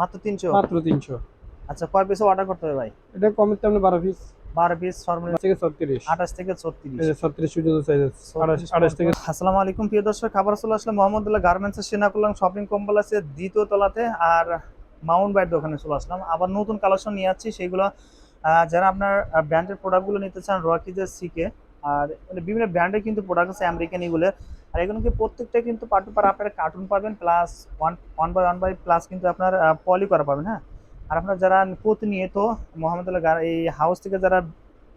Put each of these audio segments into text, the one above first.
মাত্র তিনশো? মাত্র তিনশো। আচ্ছা কয় পিসে অর্ডার করতে হবে ভাই? এটা কমের তেমনি বারো পিস বারো পিস সর্বনিম্ন থেকে ছত্রিশ। আঠাশ থেকে ছত্রিশ। এই যে ছত্রিশ সাইজ আছে। আঠাশ আঠাশ থেকে আসসালামু আলাইকুম প্রিয় দর্শক খাবার চলে আসলে মোহাম্মদুল্লাহ গার্মেন্টসের সেনাকুলাম শপিং কমপ্লেক্সের দ্বিতীয় তলাতে আর মাউন্ট বাইট দোকানে চলে আসলাম। আবার নতুন কালেকশন নিয়ে সেইগুলো আহ, যারা আপনার ব্র্যান্ডের প্রোডাক্টগুলো নিতে চান রকিজের সিকে আর মানে বিভিন্ন ব্র্যান্ডের কিন্তু প্রোডাক্ট আছে আমেরিকান এগুলো। আর এগুলো কি প্রত্যেকটা কিন্তু পার্ট টু পার আপনারা কার্টুন পাবেন plus one one by one by plus কিন্তু আপনার পলি করা পাবেন হ্যাঁ? আর আপনার যারা প্রতিনিয়ত মোহাম্মদুল্লাহ এই হাউস থেকে যারা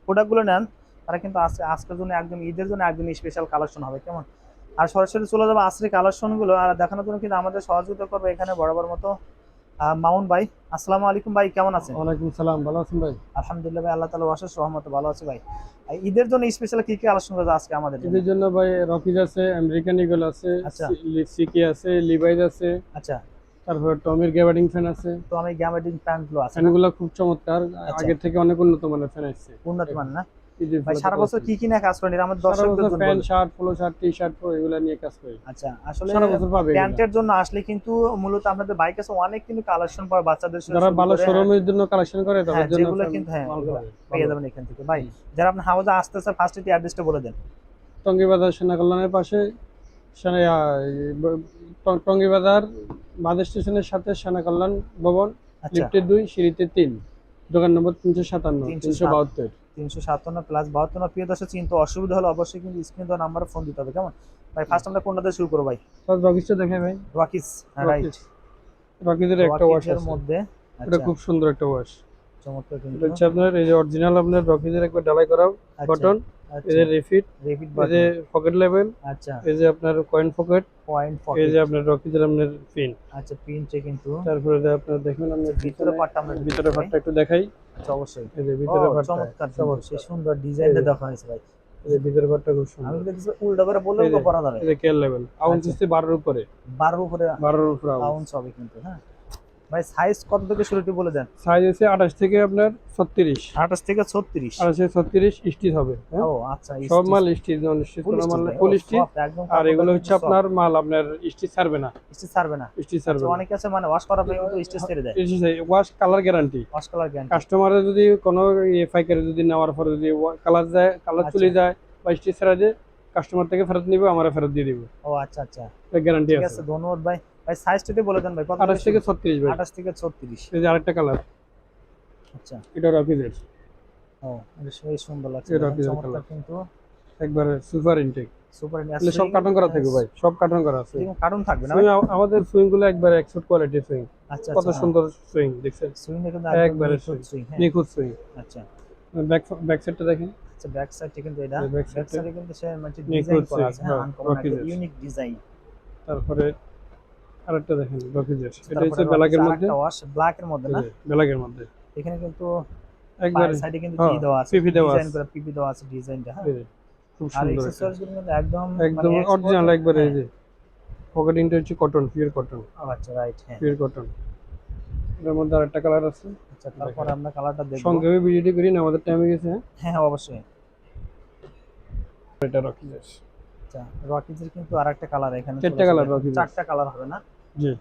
প্রোডাক্টগুলো নেন, তারা কিন্তু আজকে আজকের জন্য একদম, ঈদের জন্য একদম স্পেশাল কালেকশন হবে, কেমন? আর সরাসরি চলে যাব আজকের কালেকশনগুলো আর দেখানোর জন্য কিন্তু আমাদের সহযোগিতা করবে এখানে বরাবর মতো মামুন ভাই আসসালামু আলাইকুম ভাই কেমন আছেন ওয়ালাইকুম সালাম ভালো আছেন ভাই আলহামদুলিল্লাহ ভাই আল্লাহ তালা অশেষ রহমত ভালো আছে ভাই ঈদের জন্য স্পেশাল কি কি কালেকশন করবে আজকে আমাদের জন্য? এদের জন্য ভাই রকিজ আছে আমেরিকান ইগল আছে আচ্ছা। সিকি আছে লিভাইজ আছে আচ্ছা তারপর টমির গ্যাবার্ডিং ফ্যান আছে তো আমি গ্যামেটিং প্যান্টগুলো আছে? ফ্যানগুলো খুব চমৎকার আচ্ছা। আগের থেকে অনেক উন্নত মানের ফ্যান আসছে উন্নত মান না ভাই সারা বছর কি কি না কাজ করেন? এটা আমাদের দর্শকদের জন্য pant shirt polo shirt T shirt এগুলো নিয়ে কাজ করি। আচ্ছা আসলে সারা বছর পাবে প্যান্টের জন্য আসলে কিন্তু মূলত আপনাদের বাইক আছে অনেক কিন্তু কালেকশন পাওয়া বাচ্চাদের সাথে যারা ভালো শোরুমের জন্য কালেকশন করে হ্যাঁ, তাদের জন্য যেগুলো কিন্তু হ্যাঁ ভালো এগুলো হবে। পেয়ে যাবেন এখান থেকে। ভাই যারা আসতে চান ফার্স্ট এটি অ্যাড্রেসটা বলে দেন। টঙ্গী বাজার পাশে টঙ্গী বাজার বাদ স্টেশনের সাথে সেনা কল্যাণ ভবন আচ্ছা। লিফটে দুই সিঁড়িতে তিন। দোকান নম্বর তিনশো সাতান্ন তিনশো বাহাত্তর। তিনশো সাতান্ন প্লাস বাহাত্তর প্রিয় দর্শক চিন্তা অসুবিধা হলে অবশ্যই কিন্তু স্ক্রিন দেওয়া নাম্বারে ফোন দিতে হবে কেমন? ভাই ফার্স্ট আমরা কোনটা দিয়ে শুরু করব ভাই? রকিসটা দেখে ভাই। রকিস রাইট রকিসের একটা ওয়াশ এর মধ্যে এটা আচ্ছা। খুব সুন্দর একটা ওয়াশ চমৎকার কিন্তু। এটা হচ্ছে আপনার এই যে অরিজিনাল আপনার রকিসের একবার ডালাই করাও বটন এই যে রিফিট এই যে পকেট লেভেল আচ্ছা। এই যে আপনার কয়েন পকেট পয়েন্ট এই যে আপনার আপনার পিন আচ্ছা পিনচে কিন্তু তারপরে যে আপনার দেখবেন আপনার ভিতরে পাটটা আমরা ভিতরে একটু দেখাই। আচ্ছা, অবশ্যই। এই যে ভিতরে চমৎকার চমৎকার। সুন্দর ডিজাইনটা দেখা হয়েছে ভাই। এই ভিতরে খুব সুন্দর। আমি দেখছি উল্টা করে বললেও এই তো যে। করা যাবে। এই যে কেয়ার লেভেল আউন্স আচ্ছা। হচ্ছে বারোর উপরে। বারোর উপরে বারোর উপরে আউন্স হবে কিন্তু হ্যাঁ। ভাই সাইজ কত থেকে বলে দেন। সাইজ আছে আঠাশ থেকে আপনার ছত্রিশ। আঠাশ থেকে ছত্রিশ। আঠাশ থেকে ছত্রিশ স্টিচ হবে হ্যাঁ? ও আচ্ছা সব মাল স্টিচ নন স্টিচ ফুল মাল ফুল স্টিচ আর এগুলো হচ্ছে আপনার মাল আপনার স্টিচ ছাড়বে না। স্টিচ ছাড়বে না। স্টিচ আচ্ছা, ছাড়বে না। অনেকে আছে মানে ওয়াশ করার পরে কিন্তু স্টিচ ছেড়ে দেয়। Wash colour guarantee wash colour guarantee কাস্টমারের যদি কোনো ইয়ে ফাইকারে যদি নেওয়ার পরে যদি কালার যায় কালার আচ্ছা। চলে যায় বা স্টিচ ছাড়া যায় কাস্টমার থেকে ফেরত নিবে আমরা ফেরত দিয়ে দিব। ও আচ্ছা আচ্ছা। গ্যারান্টি আছে ধন্যবাদ ভাই। ভাই সাইজটা একটু বলে দেন ভাই কত আঠাশ থেকে ছত্রিশ ভাই। আঠাশ থেকে ছত্রিশ। এই যে আরেকটা কালার আচ্ছা। এটা রকিজের ও এটা সেই সুন্দর লাগছে এটা দেখেন, কি চমৎকার colour? কিন্তু। একবারে সুপার ইনটেক সুপার এগুলো সব কার্টন করা থাকবে ভাই সব কার্টন করা আছে। কার্টুন থাকবে না আমাদের সুইংগুলো একবারে এক্সপোর্ট কোয়ালিটি সুইং আচ্ছা কত সুন্দর সুইং দেখছেন? সুইং দেখুন একবারে সুইং হ্যাঁ। নিখুঁত সুইং আচ্ছা। ব্যাক ব্যাক সাইডটা দেখেন। আচ্ছা ব্যাক সাইডে কিন্তু এটা। ব্যাক সাইডে কিন্তু সে মানে ডিজাইন করা আছে swing, হ্যাঁ হ্যাঁ, আনকমন একটা ইউনিক ডিজাইন তারপরে আরেকটা দেখেন এটা হচ্ছে ব্ল্যাকের মধ্যে। ওয়াশ ব্ল্যাক মধ্যে না? ব্ল্যাকের মধ্যে। এখানে কিন্তু একবারে সাইডে কিন্তু হ্যাঁ, কি দেওয়া আছে। পিপি দেওয়া ডিজাইন আছে। পিপি দেওয়া আছে ডিজাইনটা হ্যাঁ? খুব সুন্দর কিন্তু একদম একদম মানে অরিজিনাল একবারে এই হ্যাঁ, যে পকেটিংটা হচ্ছে কটন পিওর কটন আচ্ছা রাইট হ্যাঁ। পিওর কটন এর মধ্যে আরেকটা কালার আছে। আচ্ছা তারপর আমরা কালারটা দেখব। সংক্ষেপে ভিডিওটি করি না আমাদের টাইমে গেছে হ্যাঁ? হ্যাঁ অবশ্যই। এটা রকিজের আচ্ছা রকিজের কিন্তু আরেকটা কালার এখানে চারটা চলে colour চারটা কালার হবে না? জি।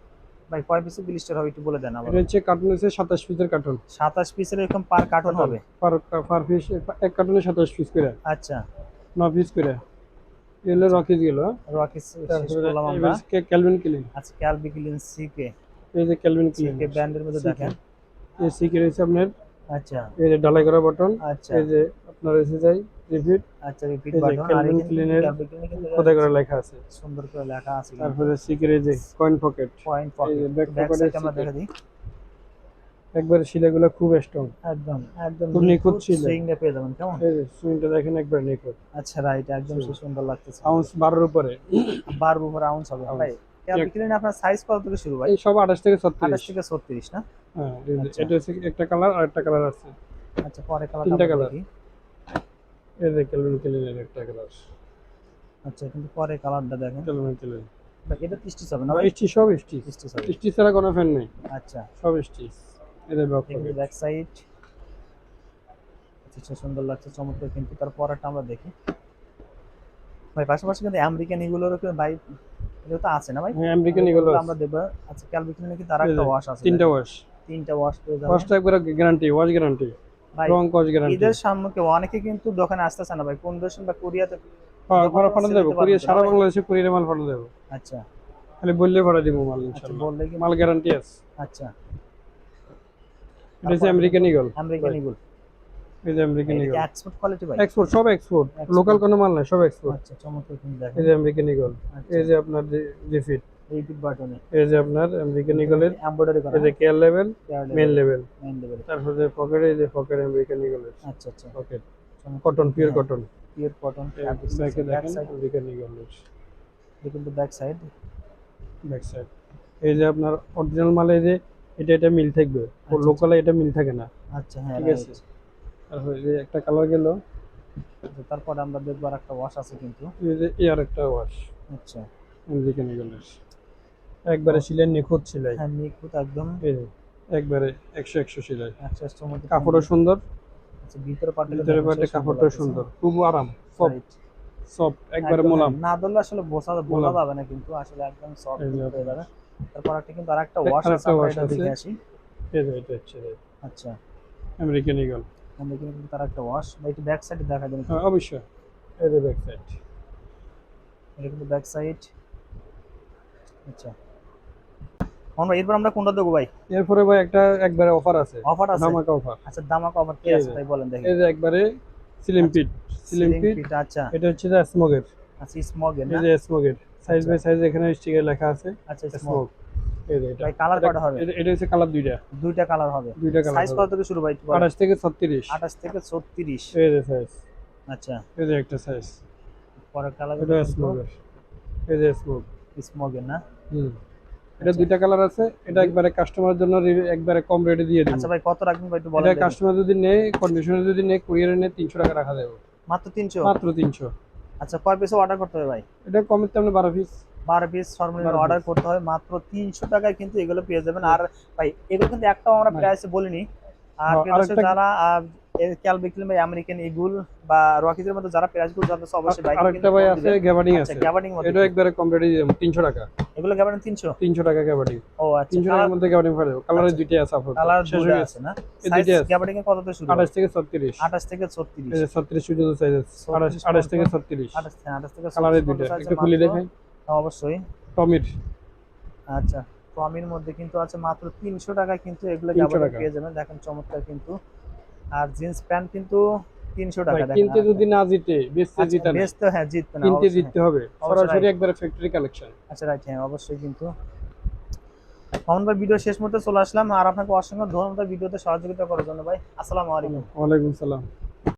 ভাই কয় পিসের ব্লিস্টার হবে একটু বলে দেন আবার। এটা হচ্ছে কার্টুন হচ্ছে সাতাশ পিসের কার্টুন 27 পিসের এরকম পার কার্টুন হবে? পার পার পিস এক কার্টুনে সাতাশ পিস করে। আচ্ছা। ন পিস করে। এগুলো রকিজ গেলো। রকিজ করলাম আমরা। ক্যালভিন ক্লিন আচ্ছা ক্যালবি ক্লিন সিকে এই যে ক্যালভিন ক্লিন সিকে ব্র্যান্ডের মধ্যে দেখেন। এই সিকে রয়েছে আপনার। আচ্ছা। এই যে ডালাই করা বটন আচ্ছা। এই যে আপনার এসে যাই রিপিট আচ্ছা রিপিট বাটন আর Calvin এখানে Klein এর ক্যালবি ক্লিন কিন্তু খোদাই করে লেখা আছে? সুন্দর করে লেখা আছে তারপরে সিকের যে কয়েন পকেট যে পকেট ব্যাক এর আমরা। দেখা দিই। একবারে শিলাগুলো খুব স্ট্রং একদম একদম খুব নিখুঁত। সুইংটা পেয়ে যাবেন কেমন? এই যে সুইংটা দেখেন একবার নিখুঁত। আচ্ছা রাইট একদম সুন্দর লাগতেছে। আউন্স বারোর উপরে। বার উপর আউন্স হবে ভাই। আপনার সাইজ কত থেকে শুরু ভাই? এই সব আঠাশ থেকে 28 ছত্রিশ থেকে 36 না? হ্যাঁ আচ্ছা। এটা হচ্ছে একটা কালার আর একটা কালার আছে। আচ্ছা পরে তিনটা কালারটা যে ক্যালভিন ক্লিনের একটা কালার আচ্ছা কিন্তু পরে কালারটা দেখেন। ক্যালভিন ক্লিন এটা স্টিচ হবে না? ভাই স্টিচ সব স্টিচ স্টিচ হবে স্টিচ ছাড়া কোনো ফ্যান নেই। আচ্ছা। সব স্টিচ এদের ব্যাক পকেট ব্যাক সাইড আচ্ছা সুন্দর লাগছে চমৎকার। কিন্তু তার পরেরটা আমরা দেখি। ভাই পাশাপাশি কিন্তু আমেরিকান এগুলোরও ভাই এটা তো আছে না ভাই? হ্যাঁ আমেরিকান এগুলো আমরা দেখব আচ্ছা ক্যালভিকলিনে কি তার একটা ওয়াশ আছে তিনটা ওয়াশ তিনটা ওয়াশ পেয়ে যাবেন। ওয়াশটা একবার গ্যারান্টি ওয়াশ গ্যারান্টি রং কস গ্যারান্টি ঈদের অনেকে কিন্তু দোকানে আসতেছে না ভাই। কোন দেশ বা কোরিয়াতে হ্যাঁ ঘরে দেবো। সারা বাংলাদেশে কুরিয়ারে মাল দেবো। আচ্ছা। খালি বললে ফাটা দিব মাল আচ্ছা ইনশাআল্লাহ বললে কি মাল গ্যারান্টি আছে। আচ্ছা। এটা আমেরিকান ইগল আমেরিকান ইগল এই যে আমেরিকান ইগল এক্সপোর্ট কোয়ালিটি ভাই? এক্সপোর্ট সব এক্সপোর্ট লোকাল কোনো মাল নাই সব এক্সপোর্ট আচ্ছা চমৎকার এই যে আমেরিকান ইগল এই যে আপনার রিফিট এই বাটনে এই যে আপনার আমেরিকান ইগলের এমব্রয়ডারি করা এই যে care level main level main level তারপর যে পকেট এই যে পকেট আমেরিকান ইগলের আচ্ছা আচ্ছা। Pocket cotton pure. Cotton pure cotton ব্যাকে দেখেন সাইড আমেরিকান ইগলের কিন্তু ব্যাক সাইড ব্যাক সাইড এই যে আপনার অরিজিনাল মালে যে এটা এটা মিল থাকবে। আচ্ছা, লোকালে এটা মিল থাকে না। আচ্ছা হ্যাঁ ঠিক আছে? তারপর এই যে একটা কালার গেল। আচ্ছা, তারপরে আমরা দেখব আর একটা ওয়াশ আছে কিন্তু। এই যে এর একটা ওয়াশ আচ্ছা। আমেরিকান ইগলের একবারে সিলাই নিখুঁত সিলাই। হ্যাঁ নিখুঁত একদম। একবারে একশো একশো সিলাই। আচ্ছা চমৎকার। কাপড়ও সুন্দর। আচ্ছা ভিতরে পাটে ভিতরে পাটে কাপড়টা সুন্দর খুব আরাম সফট সফট একবারে মোলাম। না ধরলে আসলে বোঝা বোঝা। যাবে না কিন্তু আসলে একদম সফট হয়ে যাবে। তারপর একটা কিন্তু আরেকটা ওয়াশ আছে এটা দেখে আসি। এই যে এটা হচ্ছে আচ্ছা। আমেরিকান ইগল আমরা এখানে কিন্তু তার একটা ওয়াশ বা একটু ব্যাক সাইডে দেখা যাবে হ্যাঁ অবশ্যই। এই যে ব্যাক সাইড এটা কিন্তু ব্যাক সাইড আচ্ছা। আমরা এরপর আমরা কোনটা দেবো ভাই? এরপরে ভাই একটা একবারে অফার আছে। অফার আছে? ধামাকা অফার আচ্ছা দামাক অফার কি আছে। তাই বলেন দেখি। এই যে একবারে সিলিম পিট সিলিম পিট আচ্ছা। এটা হচ্ছে যে স্মোকের আচ্ছা স্মগের এই যে স্মোকের সাইজ। বাই সাইজ এখানে স্টিকার লেখা আছে। আচ্ছা স্মগ স্মোক এই যে এটা। কালার হবে? এটা- হচ্ছে কালার দুইটা। দুইটা কালার হবে। দুইটা কালার সাইজ কত থেকে শুরু ভাই একটু বলেন। আঠাশ থেকে ছত্রিশ। 28 থেকে 36 এই যে সাইজ আচ্ছা। এই যে একটা সাইজ পরের কালার এটা স্মোকের এই যে স্মোক স্মগের না? হুম। এটা দুইটা কালার আছে এটা একবারে কাস্টমারের জন্য একবারে কম রেটে দিয়ে দিই আচ্ছা ভাই কত রাখবেন ভাই একটু বলেন এটা কাস্টমার যদি নেয় কন্ডিশনে যদি নেয় কুরিয়ারে নেয় তিনশো টাকা রাখা যাবে। মাত্র 300 মাত্র তিনশো। আচ্ছা কয় পিস অর্ডার করতে হবে ভাই? এটা কমের তেমন বারো পিস 12 পিস সর্বনিম্ন 12 অর্ডার করতে হবে। মাত্র 300 টাকায় কিন্তু এগুলো পেয়ে যাবেন। আর ভাই এগুলো কিন্তু একটাও আমরা। প্রাইসে বলিনি। হ্যাঁ, যারা আমেরিকান ইগুল বা রকিজের মধ্যে যারা প্রাইসগুলো জানতে চায় অবশ্যই ভাই আরেকটা ভাই আছে গ্যাবার্ডিং আছে। গ্যাবার্ডিং এটা একবারে কম রেটে তিনশো টাকা। এগুলো গ্যাবার্ডিং 300 তিনশো টাকা গ্যাবার্ডিং ও আচ্ছা টাকার মধ্যে গ্যাবার্ডিং আচ্ছা। দুইটাই আছে আপনার কালার না? এই সাইজ গ্যাবার্ডিং এর কত থেকে শুরু আঠাশ থেকে ছত্রিশ। 28 থেকে এই 36 সাইজ আছে। 36 থেকে পর্যন্ত। ছত্রিশ। 28 হ্যাঁ, 28 থেকে 36 দুইটা। একটু খুলে অবশ্যই। আচ্ছা। টমির মধ্যে কিন্তু আছে মাত্র তিনশো টাকা কিন্তু এগুলো 300 যাবতীয় টাকা। পেয়ে যাবেন। দেখেন চমৎকার কিন্তু। আর জিন্স প্যান্ট কিন্তু তিনশো টাকা কিনতে যদি না জিতে বেচতে আচ্ছা, জিতে হ্যাঁ জিতবে না কিনতে অবশ্যই। জিততে হবে। সরাসরি একবারে ফ্যাক্টরি কালেকশন আচ্ছা রাইট হ্যাঁ অবশ্যই কিন্তু। মামুন ভাই ভিডিও শেষ মুহূর্তে চলে আসলাম। আর আপনাকে অসংখ্য ধন্যবাদ ভিডিওতে সহযোগিতা করার জন্য ভাই। আসসালামু আলাইকুম। ওয়ালাইকুম সালাম।